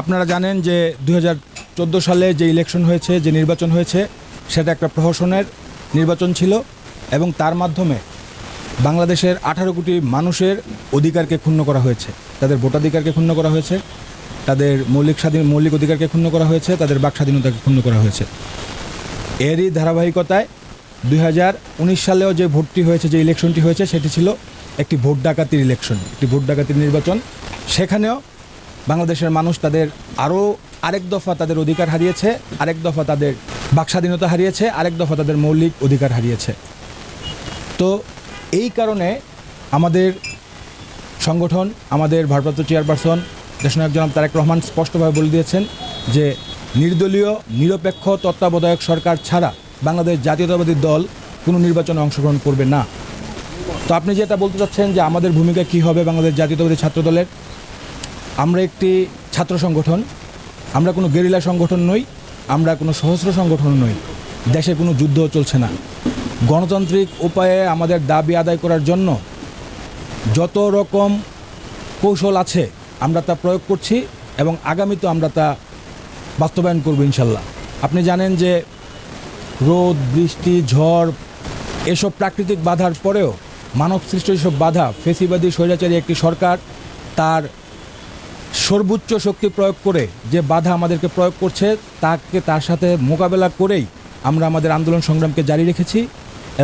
আপনারা জানেন যে দু হাজার চোদ্দ সালে যে ইলেকশন হয়েছে, যে নির্বাচন হয়েছে, সেটা একটা প্রহসনের নির্বাচন ছিল এবং তার মাধ্যমে বাংলাদেশের আঠারো কোটি মানুষের অধিকারকে ক্ষুণ্ণ করা হয়েছে। তাদের ভোটাধিকারকে ক্ষুণ্ণ করা হয়েছে, তাদের মৌলিক স্বাধীন, মৌলিক অধিকারকে ক্ষুণ্ণ করা হয়েছে, তাদের বাক স্বাধীনতাকে ক্ষুণ্ণ করা হয়েছে। এরই ধারাবাহিকতায় দুই হাজার উনিশ সালেও যে ভোটটি হয়েছে, যে ইলেকশনটি হয়েছে, সেটি ছিল একটি ভোট ডাকাতির ইলেকশন, একটি ভোট ডাকাতির নির্বাচন। সেখানেও বাংলাদেশের মানুষ তাদের আরও আরেক দফা তাদের অধিকার হারিয়েছে, আরেক দফা তাদের বাক স্বাধীনতা হারিয়েছে, আরেক দফা তাদের মৌলিক অধিকার হারিয়েছে। তো এই কারণে আমাদের সংগঠন, আমাদের ভারপ্রাপ্ত চেয়ারপারসন দেশনায়ক জনাব তারেক রহমান স্পষ্টভাবে বলে দিয়েছেন যে নির্দলীয়, নিরপেক্ষ, তত্ত্বাবধায়ক সরকার ছাড়া বাংলাদেশ জাতীয়তাবাদী দল কোনো নির্বাচনে অংশগ্রহণ করবে না। তো আপনি যেটা বলতে চাচ্ছেন যে আমাদের ভূমিকা কী হবে বাংলাদেশ জাতীয়তাবাদী ছাত্র দলের আমরা একটি ছাত্র সংগঠন, আমরা কোনো গেরিলা সংগঠন নই, আমরা কোনো সহস্র সংগঠন নই, দেশে কোনো যুদ্ধ চলছে না। গণতান্ত্রিক উপায়ে আমাদের দাবি আদায় করার জন্য যত রকম কৌশল আছে, আমরা তা প্রয়োগ করছি এবং আগামীতেও আমরা তা বাস্তবায়ন করব ইনশাল্লাহ আপনি জানেন যে রোদ, বৃষ্টি, ঝড়, এসব প্রাকৃতিক বাধার পরেও মানব সৃষ্ট এসব বাধা, ফেসিবাদী, স্বৈরাচারী একটি সরকার, তার সর্বোচ্চ শক্তি প্রয়োগ করে যে বাধা আমাদেরকে প্রয়োগ করছে, তাকে তার সাথে মোকাবেলা করেই আমরা আমাদের আন্দোলন সংগ্রামকে জারি রেখেছি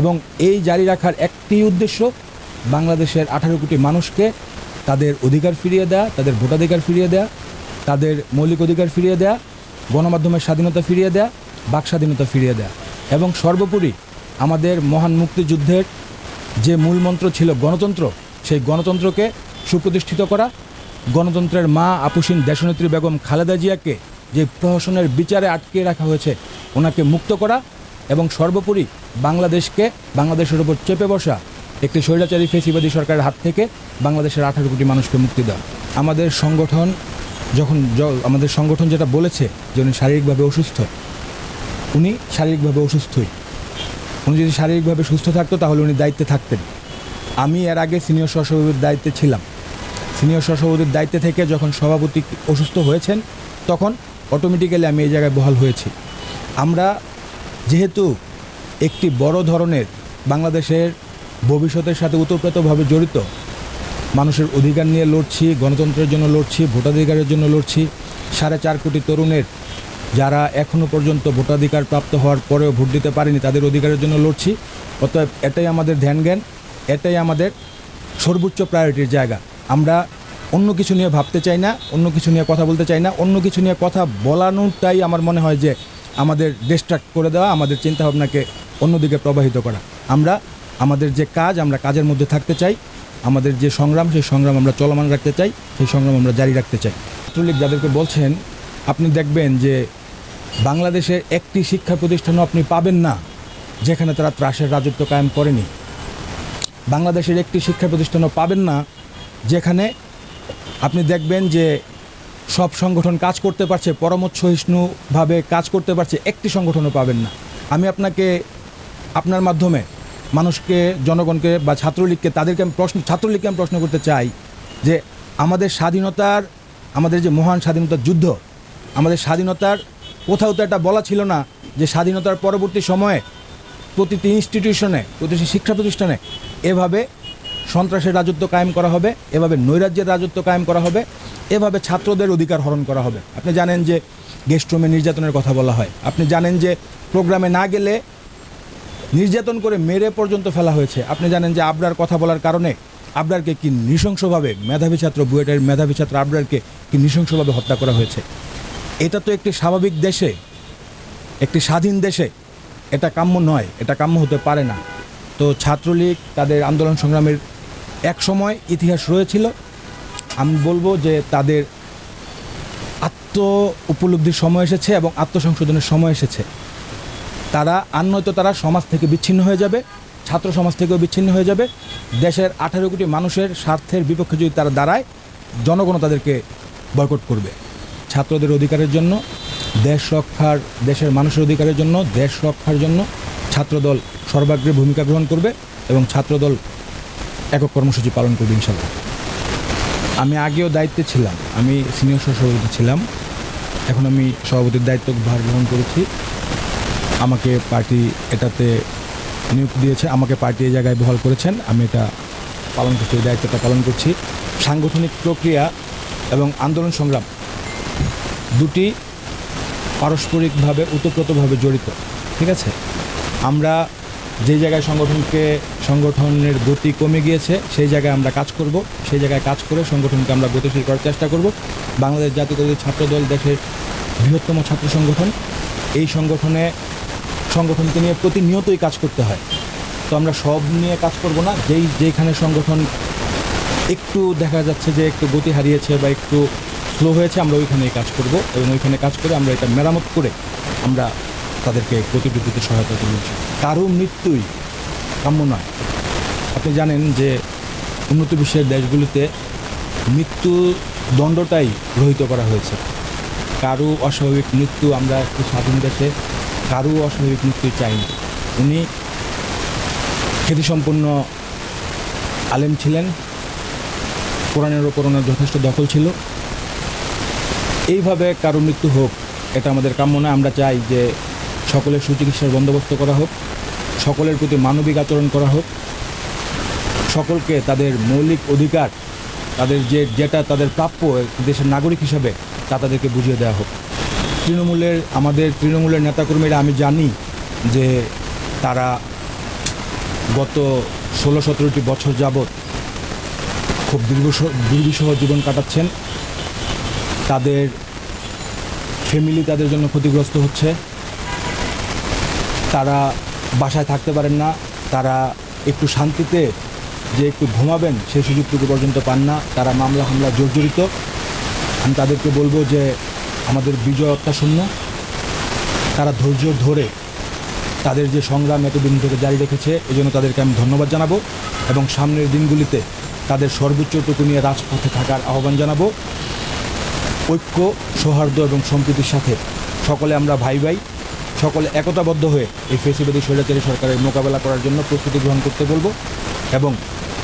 এবং এই জারি রাখার একটি উদ্দেশ্য বাংলাদেশের আঠারো কোটি মানুষকে তাদের অধিকার ফিরিয়ে দেয়া, তাদের ভোটাধিকার ফিরিয়ে দেয়া, তাদের মৌলিক অধিকার ফিরিয়ে দেয়া, গণমাধ্যমের স্বাধীনতা ফিরিয়ে দেয়া, বাক স্বাধীনতা ফিরিয়ে দেয়া। এবং সর্বোপরি আমাদের মহান মুক্তিযুদ্ধের যে মূলমন্ত্র ছিল গণতন্ত্র, সেই গণতন্ত্রকে সুপ্রতিষ্ঠিত করা গণতন্ত্রের মা আপুসিন দেশনেত্রী বেগম খালেদা জিয়াকে যে প্রহসনের বিচারে আটকে রাখা হয়েছে, ওনাকে মুক্ত করা এবং সর্বোপরি বাংলাদেশকে, বাংলাদেশের উপর চেপে বসা একটি স্বৈরাচারী ফেসিবাদী সরকারের হাত থেকে বাংলাদেশের আঠারো কোটি মানুষকে মুক্তি দেওয়া। আমাদের সংগঠন যখন আমাদের সংগঠন যেটা বলেছে যে উনি শারীরিকভাবে অসুস্থ, উনি শারীরিকভাবে অসুস্থই। উনি যদি শারীরিকভাবে সুস্থ থাকতো তাহলে উনি দায়িত্বে থাকতেন। আমি এর আগে সিনিয়র সহসভাপতির দায়িত্বে ছিলাম। সিনিয়র সহসভাপতির দায়িত্বে থেকে যখন সভাপতি অসুস্থ হয়েছেন, তখন অটোমেটিক্যালি আমি এই জায়গায় বহাল হয়েছি। আমরা যেহেতু একটি বড় ধরনের বাংলাদেশের ভবিষ্যতের সাথে ওতপ্রোতভাবে জড়িত, মানুষের অধিকার নিয়ে লড়ছি, গণতন্ত্রের জন্য লড়ছি, ভোটাধিকারের জন্য লড়ছি, সাড়ে চার কোটি তরুণের যারা এখনও পর্যন্ত ভোটাধিকার প্রাপ্ত হওয়ার পরেও ভোট দিতে পারেনি, তাদের অধিকারের জন্য লড়ছি। অতএব এটাই আমাদের ধ্যান জ্ঞান, এটাই আমাদের সর্বোচ্চ প্রায়োরিটির জায়গা। আমরা অন্য কিছু নিয়ে ভাবতে চাই না, অন্য কিছু নিয়ে কথা বলতে চাই না, অন্য কিছু নিয়ে কথা বলানোটাই আমার মনে হয় যে আমাদের ডিস্ট্রাক্ট করে দেওয়া, আমাদের চিন্তাভাবনাকে অন্যদিকে প্রবাহিত করা। আমরা আমাদের যে কাজ, আমরা কাজের মধ্যে থাকতে চাই, আমাদের যে সংগ্রাম, সেই সংগ্রাম আমরা চলমান রাখতে চাই, সেই সংগ্রাম আমরা জারি রাখতে চাই। ছাত্রলীগ যাদেরকে বলছেন, আপনি দেখবেন যে বাংলাদেশের একটি শিক্ষা প্রতিষ্ঠানও আপনি পাবেন না, যেখানে তারা ত্রাসের রাজত্ব কায়েম করেনি। বাংলাদেশের একটি শিক্ষা প্রতিষ্ঠানও পাবেন না যেখানে আপনি দেখবেন যে সব সংগঠন কাজ করতে পারছে পরমত সহিষ্ণুভাবে কাজ করতে পারছে, একটি সংগঠনও পাবেন না। আমি আপনাকে, আপনার মাধ্যমে মানুষকে, জনগণকে বা ছাত্রলীগকে, তাদেরকে আমি প্রশ্ন, ছাত্রলীগকে আমি প্রশ্ন করতে চাই যে আমাদের স্বাধীনতার, আমাদের যে মহান স্বাধীনতার যুদ্ধ, আমাদের স্বাধীনতার, কোথাও তো এটা বলা ছিল না যে স্বাধীনতার পরবর্তী সময়ে প্রতিটি ইনস্টিটিউশনে প্রতিটি শিক্ষা প্রতিষ্ঠানে এভাবে সন্ত্রাসের রাজত্ব কায়েম করা হবে, এভাবে নৈরাজ্যের রাজত্ব কায়েম করা হবে, এভাবে ছাত্রদের অধিকার হরণ করা হবে। আপনি জানেন যে গেস্ট গেস্টরুমে নির্যাতনের কথা বলা হয়। আপনি জানেন যে প্রোগ্রামে না গেলে নির্যাতন করে মেরে পর্যন্ত ফেলা হয়েছে। আপনি জানেন যে আবরার কথা বলার কারণে আবরারকে কি নৃশংসভাবে মেধাবী ছাত্র, বুয়েটের মেধাবী ছাত্র আবরারকে কি নৃশংসভাবে হত্যা করা হয়েছে? এটা তো একটি স্বাভাবিক দেশে, একটি স্বাধীন দেশে এটা কাম্য নয়, এটা কাম্য হতে পারে না। তো ছাত্রলীগ, তাদের আন্দোলন সংগ্রামের এক সময় ইতিহাস রয়েছিল। আমি বলব যে তাদের আত্ম উপলব্ধির সময় এসেছে এবং আত্মসংশোধনের সময় এসেছে। তারা আর নয়তো তারা সমাজ থেকে বিচ্ছিন্ন হয়ে যাবে, ছাত্র সমাজ থেকেও বিচ্ছিন্ন হয়ে যাবে। দেশের আঠারো কোটি মানুষের স্বার্থের বিপক্ষে যদি তারা দাঁড়ায় জনগণও তাদেরকে বয়কট করবে। ছাত্রদের অধিকারের জন্য, দেশ রক্ষার, দেশের মানুষের অধিকারের জন্য, দেশ রক্ষার জন্য ছাত্রদল সর্বাগ্রে ভূমিকা গ্রহণ করবে এবং ছাত্রদল একক কর্মসূচি পালন করবে ইনশাল্লাহ আমি আগেও দায়িত্বে ছিলাম, আমি সিনিয়র সহসভাপতি ছিলাম, এখন আমি সভাপতির দায়িত্ব ভার গ্রহণ করেছি। আমাকে পার্টি এটাতে নিয়োগ দিয়েছে, আমাকে পার্টি এই জায়গায় বহাল করেছেন, আমি এটা পালন করছি, এই দায়িত্বটা পালন করছি। সাংগঠনিক প্রক্রিয়া এবং আন্দোলন সংগ্রাম দুটি পারস্পরিকভাবে, ওতপ্রোতভাবে জড়িত, ঠিক আছে? আমরা যে জায়গায় সংগঠনকে, সংগঠনের গতি কমে গিয়েছে, সেই জায়গায় আমরা কাজ করব। সেই জায়গায় কাজ করে সংগঠনকে আমরা গতিশীল করার চেষ্টা করব। বাংলাদেশ জাতীয়তাবাদী ছাত্রদল দেশের বৃহত্তম ছাত্র সংগঠন। এই সংগঠনে, সংগঠনকে নিয়ে প্রতিনিয়তই কাজ করতে হয়। তো আমরা সব নিয়ে কাজ করব না। যেই, যেখানে সংগঠন একটু দেখা যাচ্ছে যে একটু গতি হারিয়েছে বা একটু স্লো হয়েছে, আমরা ওইখানেই কাজ করব এবং ওইখানে কাজ করে আমরা এটা মেরামত করে আমরা তাদেরকে প্রতিবৃত্তিতে সহায়তা করব কারও মৃত্যুই কাম্য নয়। আপনি জানেন যে উন্নত বিশ্বের দেশগুলিতে মৃত্যু দণ্ডটাই রহিত করা হয়েছে। কারও অস্বাভাবিক মৃত্যু আমরা একটু স্বাধীন দেশে কারও অস্বাভাবিক মৃত্যু চাইনি। উনি খ্যাতিসম্পন্ন আলেম ছিলেন, কোরআনের ওপর ওনার যথেষ্ট দখল ছিল। এইভাবে কারও মৃত্যু হোক, এটা আমাদের কাম্য নয়। আমরা চাই যে সকলের সুচিকিৎসার বন্দোবস্ত করা হোক, সকলের প্রতি মানবিক আচরণ করা হোক, সকলকে তাদের মৌলিক অধিকার, তাদের যে যেটা তাদের প্রাপ্য দেশের নাগরিক হিসাবে, তা তাদেরকে বুঝিয়ে দেওয়া হোক। তৃণমূলের, আমাদের তৃণমূলের নেতাকর্মীরা আমি জানি যে তারা গত ষোলো সতেরোটি বছর যাবৎ খুব দুর্বিষহ দুর্বিষহ জীবন কাটাচ্ছেন। তাদের ফ্যামিলি তাদের জন্য ক্ষতিগ্রস্ত হচ্ছে। তারা বাসায় থাকতে পারেন না, তারা একটু শান্তিতে যে একটু ঘুমাবেন সেই সুযোগটুকু পর্যন্ত পান না, তারা মামলা হামলা জর্জরিত। আমি তাদেরকে বলব যে আমাদের বিজয় অত্যাশূন্য তারা ধৈর্য ধরে তাদের যে সংগ্রাম এতদিন ধরে জারি রেখেছে এই জন্য তাদেরকে আমি ধন্যবাদ জানাব এবং সামনের দিনগুলিতে তাদের সর্বোচ্চটুকু নিয়ে রাজপথে থাকার আহ্বান জানাব। ঐক্য, সৌহার্দ্য এবং সম্প্রীতির সাথে সকলে আমরা ভাই ভাই। সকলে একতাবদ্ধ হয়ে এই ফেসিবাদী স্বৈরাচারী সরকারের মোকাবেলা করার জন্য প্রস্তুতি গ্রহণ করতে বলব এবং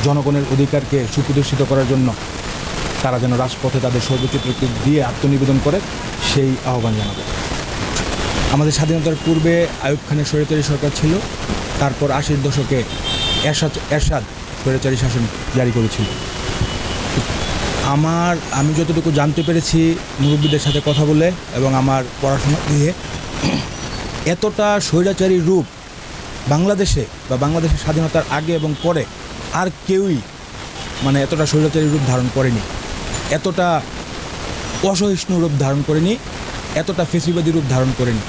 জনগণের অধিকারকে সুপ্রতিষ্ঠিত করার জন্য তারা যেন রাজপথে তাদের সর্বোচ্চটুকু দিয়ে আত্মনিবেদন করে, সেই আহ্বান জানাব। আমাদের স্বাধীনতার পূর্বে আয়ুব খানের স্বৈরাচারী সরকার ছিল, তারপর আশির দশকে এরশাদ এরশাদ স্বৈরাচারী শাসন জারি করেছিল। আমার আমি যতটুকু জানতে পেরেছি, মুরব্বীদের সাথে কথা বলে এবং আমার পড়াশোনা দিয়ে এতটা স্বৈরাচারী রূপ বাংলাদেশে বা বাংলাদেশের স্বাধীনতার আগে এবং পরে আর কেউই মানে এতটা স্বৈরাচারী রূপ ধারণ করেনি। এতটা অসহিষ্ণু রূপ ধারণ করেনি, এতটা ফেসিবাদী রূপ ধারণ করেনি।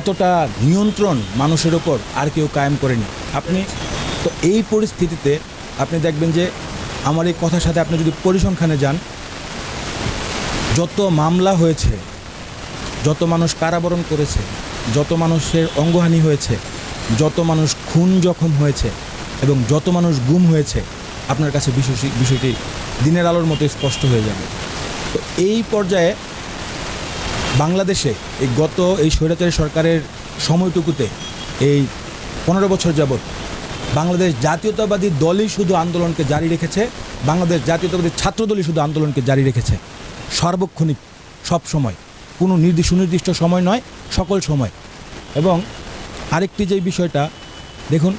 এতটা নিয়ন্ত্রণ মানুষের ওপর আর কেউ কায়েম করেনি। আপনি তো এই পরিস্থিতিতে আপনি দেখবেন যে আমার এই কথার সাথে আপনি যদি পরিসংখ্যানে যান, যত মামলা হয়েছে যত মানুষ কারাবরণ করেছে, যত মানুষের অঙ্গহানি হয়েছে, যত মানুষ খুন জখম হয়েছে এবং যত মানুষ গুম হয়েছে, আপনার কাছে বিষয়টি দিনের আলোর মতো স্পষ্ট হয়ে যাবে। তো এই পর্যায়ে বাংলাদেশে এই গত এই স্বৈরাচারী সরকারের সময়টুকুতে এই পনেরো বছর যাবৎ বাংলাদেশ জাতীয়তাবাদী দলই শুধু আন্দোলনকে জারি রেখেছে, বাংলাদেশ জাতীয়তাবাদী ছাত্রদলই শুধু আন্দোলনকে জারি রেখেছে। সার্বক্ষণিক সব সময় কোনো নির্দিষ্ট সুনির্দিষ্ট সময় নয়, সকল সময়। এবং আরেকটি যে বিষয়টা, দেখুন,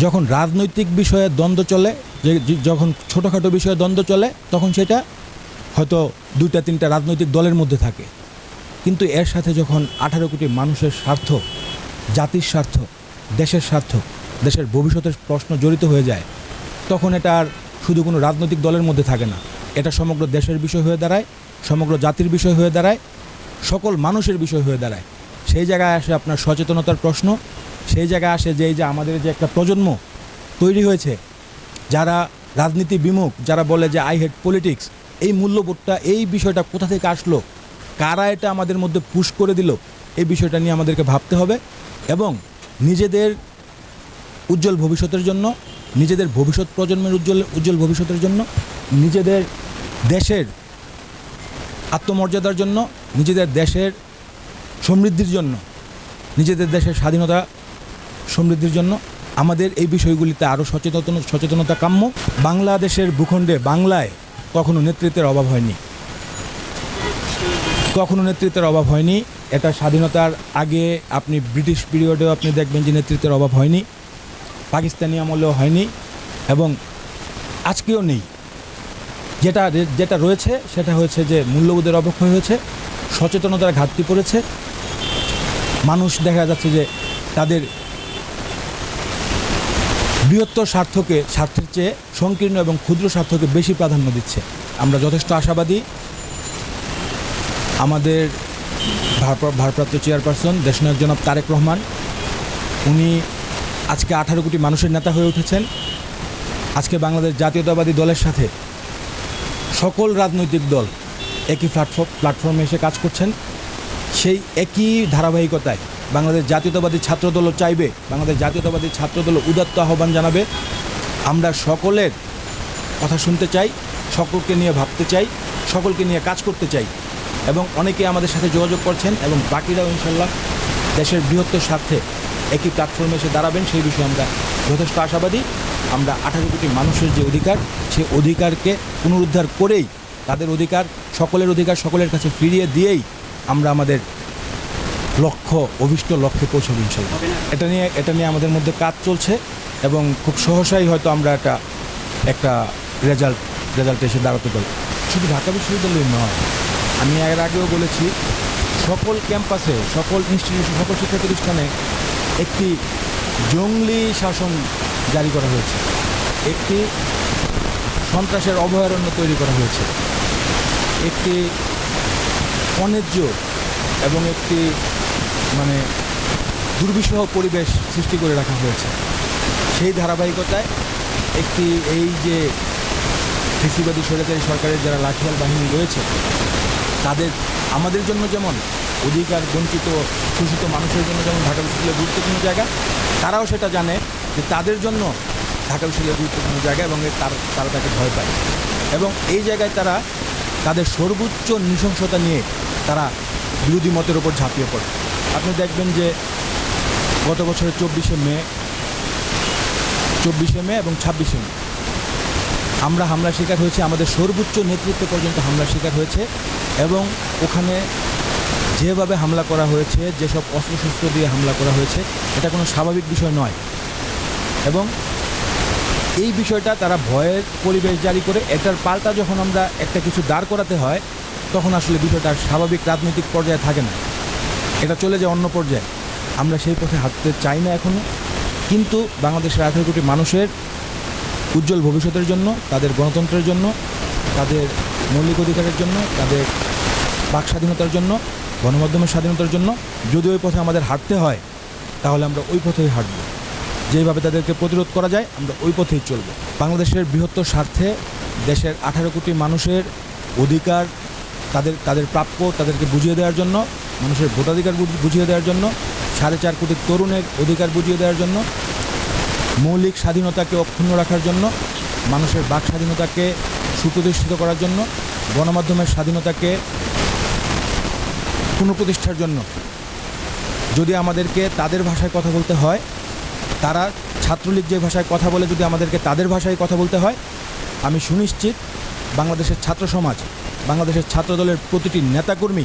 যখন রাজনৈতিক বিষয়ে দ্বন্দ্ব চলে যে, যখন ছোটোখাটো বিষয়ে দ্বন্দ্ব চলে, তখন সেটা হয়তো দুইটা, তিনটা রাজনৈতিক দলের মধ্যে থাকে। কিন্তু এর সাথে যখন আঠারো কোটি মানুষের স্বার্থ, জাতির স্বার্থ, দেশের স্বার্থ, দেশের ভবিষ্যতের প্রশ্ন জড়িত হয়ে যায়, তখন এটা আর শুধু কোনো রাজনৈতিক দলের মধ্যে থাকে না। এটা সমগ্র দেশের বিষয় হয়ে দাঁড়ায়। সমগ্র জাতির বিষয় হয়ে দাঁড়ায়, সকল মানুষের বিষয় হয়ে দাঁড়ায়। সেই জায়গায় আসে আপনার সচেতনতার প্রশ্ন, সেই জায়গায় আসে যে এই যে আমাদের যে একটা প্রজন্ম তৈরি হয়েছে, যারা রাজনীতি বিমুখ, যারা বলে যে আই হেড পলিটিক্স এই মূল্যবোধটা, এই বিষয়টা কোথা থেকে আসলো? কারা এটা আমাদের মধ্যে পুশ করে দিল? এই বিষয়টা নিয়ে আমাদেরকে ভাবতে হবে এবং নিজেদের উজ্জ্বল ভবিষ্যতের জন্য, নিজেদের ভবিষ্যৎ প্রজন্মের উজ্জ্বল উজ্জ্বল ভবিষ্যতের জন্য, নিজেদের দেশের আত্মমর্যাদার জন্য, নিজেদের দেশের সমৃদ্ধির জন্য, নিজেদের দেশের স্বাধীনতা সমৃদ্ধির জন্য আমাদের এই বিষয়গুলিতে আরও সচেতন, সচেতনতা কাম্য। বাংলাদেশের ভূখণ্ডে বাংলায় কখনো নেতৃত্বের অভাব হয়নি। কখনো নেতৃত্বের অভাব হয়নি। এটা স্বাধীনতার আগে আপনি ব্রিটিশ পিরিয়ডেও আপনি দেখবেন যে নেতৃত্বের অভাব হয়নি। পাকিস্তানি আমলেও হয়নি এবং আজকেও নেই। যেটা যেটা রয়েছে, সেটা হয়েছে যে মূল্যবোধের অবক্ষয় হয়েছে, সচেতনতার ঘাটতি পড়েছে। মানুষ দেখা যাচ্ছে যে তাদের বৃহত্তর স্বার্থকে, স্বার্থের চেয়ে সংকীর্ণ এবং ক্ষুদ্র স্বার্থকে বেশি প্রাধান্য দিচ্ছে। আমরা যথেষ্ট আশাবাদী। আমাদের ভারপ্রা- ভারপ্রাপ্ত চেয়ারপারসন, দেশনায়ক জনাব তারেক রহমান, উনি আজকে আঠারো কোটি মানুষের নেতা হয়ে উঠেছেন। আজকে বাংলাদেশ জাতীয়তাবাদী দলের সাথে সকল রাজনৈতিক দল একই প্ল্যাটফর্ম প্ল্যাটফর্মে এসে কাজ করছেন। সেই একই ধারাবাহিকতায় বাংলাদেশ জাতীয়তাবাদী ছাত্রদলও চাইবে, বাংলাদেশ জাতীয়তাবাদী ছাত্রদল উদাত্ত আহ্বান জানাবে। আমরা সকলের কথা শুনতে চাই, সকলকে নিয়ে ভাবতে চাই, সকলকে নিয়ে কাজ করতে চাই এবং অনেকে আমাদের সাথে যোগাযোগ করছেন এবং বাকিরাও ইনশাল্লাহ দেশের বৃহত্তর স্বার্থে একই প্ল্যাটফর্মে এসে দাঁড়াবেন। সেই বিষয়ে আমরা যথেষ্ট আশাবাদী। আমরা আঠারো কোটি মানুষের যে অধিকার সে অধিকারকে পুনরুদ্ধার করেই তাদের অধিকার, সকলের অধিকার সকলের কাছে ফিরিয়ে দিয়েই আমরা আমাদের লক্ষ্য, অভিষ্ট লক্ষ্যে পৌঁছবো এটা নিয়ে এটা নিয়ে আমাদের মধ্যে কাজ চলছে এবং খুব সহসাই হয়তো আমরা একটা একটা রেজাল্ট রেজাল্ট এসে দাঁড়াতে পারি শুধু ঢাকা বিশ্ববিদ্যালয় নয়, আমি এর আগেও বলেছি, সকল ক্যাম্পাসে, সকল ইনস্টিটিউশন সকল শিক্ষা প্রতিষ্ঠানে একটি জঙ্গলি শাসন জারি করা হয়েছে। একটি সন্ত্রাসের অভয়ারণ্য তৈরি করা হয়েছে। একটি অন্যায্য এবং একটি মানে দুর্বিষহ পরিবেশ সৃষ্টি করে রাখা হয়েছে। সেই ধারাবাহিকতায় একটি এই যে কৃষিবাদী স্বৈরাচারী সরকারের যারা লাঠিয়াল বাহিনী রয়েছে, তাদের আমাদের জন্য যেমন অধিকার, বঞ্চিত, শোষিত মানুষের জন্য যেমন ঢাকা বিশ্ববিদ্যালয় গুরুত্বপূর্ণ জায়গা তারাও সেটা জানে যে তাদের জন্য ঢাকা বিশ্ববিদ্যালয় গুরুত্বপূর্ণ জায়গা এবং তার, তারা তাকে ভয় পায়। এবং এই জায়গায় তারা তাদের সর্বোচ্চ নৃশংসতা নিয়ে তারা বিরোধী মতের ওপর ঝাঁপিয়ে পড়ে। আপনি দেখবেন যে গত বছরের চব্বিশে মে চব্বিশে মে এবং ছাব্বিশে মে আমরা হামলার শিকার হয়েছে, আমাদের সর্বোচ্চ নেতৃত্ব পর্যন্ত হামলার শিকার হয়েছে এবং ওখানে যেভাবে হামলা করা হয়েছে, যেসব অস্ত্রশস্ত্র দিয়ে হামলা করা হয়েছে, এটা কোনো স্বাভাবিক বিষয় নয়। এবং এই বিষয়টা তারা ভয়ের পরিবেশ জারি করে, এটার পাল্টা যখন আমরা একটা কিছু দাঁড় করাতে হয়, তখন আসলে বিষয়টা স্বাভাবিক রাজনৈতিক পর্যায়ে থাকে না। এটা চলে যায় অন্য পর্যায়ে। আমরা সেই পথে হাঁটতে চাই না এখনও কিন্তু বাংলাদেশের আঠেরো কোটি মানুষের উজ্জ্বল ভবিষ্যতের জন্য, তাদের গণতন্ত্রের জন্য, তাদের মৌলিক অধিকারের জন্য, তাদের বাক স্বাধীনতার জন্য গণমাধ্যমের স্বাধীনতার জন্য যদি ওই পথে আমাদের হাঁটতে হয়, তাহলে আমরা ওই পথেই হাঁটব। যেভাবে তাদেরকে প্রতিরোধ করা যায়, আমরা ওই পথেই চলব। বাংলাদেশের বৃহত্তর স্বার্থে দেশের আঠারো কোটি মানুষের অধিকার তাদের তাদের প্রাপ্য, তাদেরকে বুঝিয়ে দেওয়ার জন্য, মানুষের ভোটাধিকার বুঝিয়ে দেওয়ার জন্য, সাড়ে চার কোটি তরুণের অধিকার বুঝিয়ে দেওয়ার জন্য, মৌলিক স্বাধীনতাকে অক্ষুণ্ণ রাখার জন্য, মানুষের বাক স্বাধীনতাকে সুপ্রতিষ্ঠিত করার জন্য, গণমাধ্যমের স্বাধীনতাকে পুনঃপ্রতিষ্ঠার জন্য। যদি আমাদেরকে তাদের ভাষায় কথা বলতে হয়, তারা ছাত্রলীগ যে ভাষায় কথা বলে, যদি আমাদেরকে তাদের ভাষায় কথা বলতে হয়, আমি সুনিশ্চিত বাংলাদেশের ছাত্র সমাজ, বাংলাদেশের ছাত্রদলের প্রতিটি নেতাকর্মী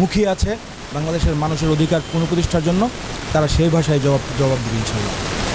মুখিয়ে আছে, বাংলাদেশের মানুষের অধিকার পুনঃপ্রতিষ্ঠার জন্য তারা সেই ভাষায় জবাব জবাব দেবে ইনশাল্লাহ